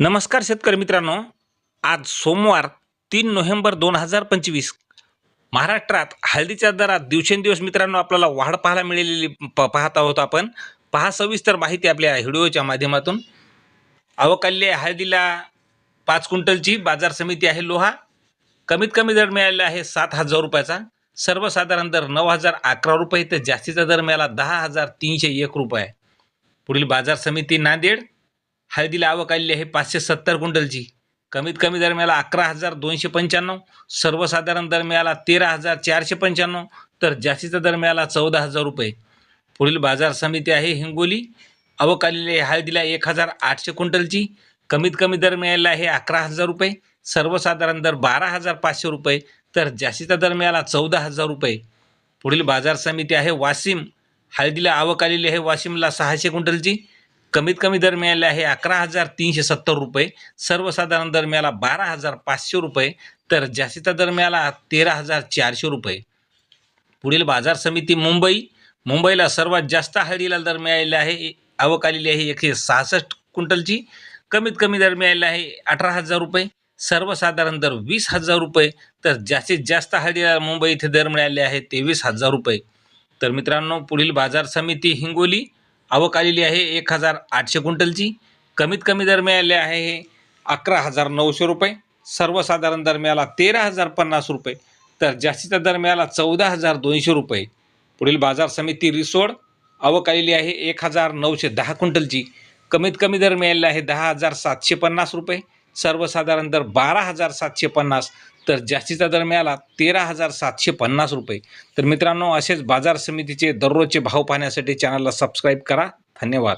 नमस्कार शेतकरी मित्रांनो. आज सोमवार तीन नोव्हेंबर दोन हजार पंचवीस. महाराष्ट्रात हळदीच्या दरात दिवसेंदिवस मित्रांनो आपल्याला वाढ पाहायला मिळालेली प पाहत आहोत आपण. पहा सविस्तर माहिती आपल्या व्हिडिओच्या माध्यमातून. अवकाल्य हळदीला पाच क्विंटलची बाजार समिती आहे लोहा. कमीत कमी दर मिळालेला आहे सात हजार रुपयाचा. सर्वसाधारण दर नऊ हजार अकरा रुपये तर जास्तीचा दर मिळाला दहा हजार तीनशे एक रुपये. पुढील बाजार समिती नांदेड. हळदीला आवक आलेली आहे पाचशे सत्तर क्विंटलची कमीत कमी दर मिळाला अकरा हजार दोनशे पंच्याण्णव सर्वसाधारण दर मिळाला तेरा हजार चारशे पंच्याण्णव तर जास्तीचा दर मिळाला चौदा हजार रुपये. पुढील बाजार समिती आहे हिंगोली. आवक आलेली आहे हळदीला एक हजार आठशे क्विंटलची. कमीत कमी दर मिळालेला आहे अकरा हजार रुपये. सर्वसाधारण दर बारा हजार पाचशे रुपये तर जास्तीचा दर मिळाला चौदा हजार रुपये. पुढील बाजार समिती आहे वाशिम. हळदीला आवक आलेली आहे वाशिमला सहाशे क्विंटलची. कमीत कमी दर मिळाले आहे अकरा हजार तीनशे सत्तर रुपये. सर्वसाधारण दर मिळाला बारा हजार पाचशे रुपये. तर जास्तीचा दर मिळाला तेरा हजार चारशे रुपये. पुढील बाजार समिती मुंबई. मुंबईला सर्वात जास्त हळदीला दर मिळालेला आहे. आवक आलेली आहे एकशे सहासष्ट क्विंटलची. कमीत कमी दर मिळालेला आहे अठरा हजार रुपये. सर्वसाधारण दर वीस हजार रुपये. तर जास्तीत जास्त हळदीला मुंबई इथे दर मिळाले आहे तेवीस हजार रुपये. तर मित्रांनो पुढील बाजार समिती हिंगोली. आवक आलेली आहे एक हजार आठशे क्विंटलची. कमीत कमी दर मिळाले आहे हे अकरा हजार नऊशे रुपये. सर्वसाधारण दर मिळाला तेरा हजार पन्नास रुपये. तर जास्तीचा दर मिळाला चौदा हजार दोनशे रुपये. पुढील बाजार समिती रिसोड. आवक आलेली आहे एक हजार नऊशे दहा क्विंटलची. कमीत कमी दर मिळालेला आहे दहा हजार सातशे पन्नास रुपये. सर्वसाधारण दर बारा हजार सातशे पन्नास. तर जास्तीचा दर मिळाला तेरा हजार सातशे पन्नास रुपये. तर मित्रांनो असेच बाजार समितीचे दररोजचे भाव पाहण्यासाठी चॅनलला सबस्क्राईब करा. धन्यवाद.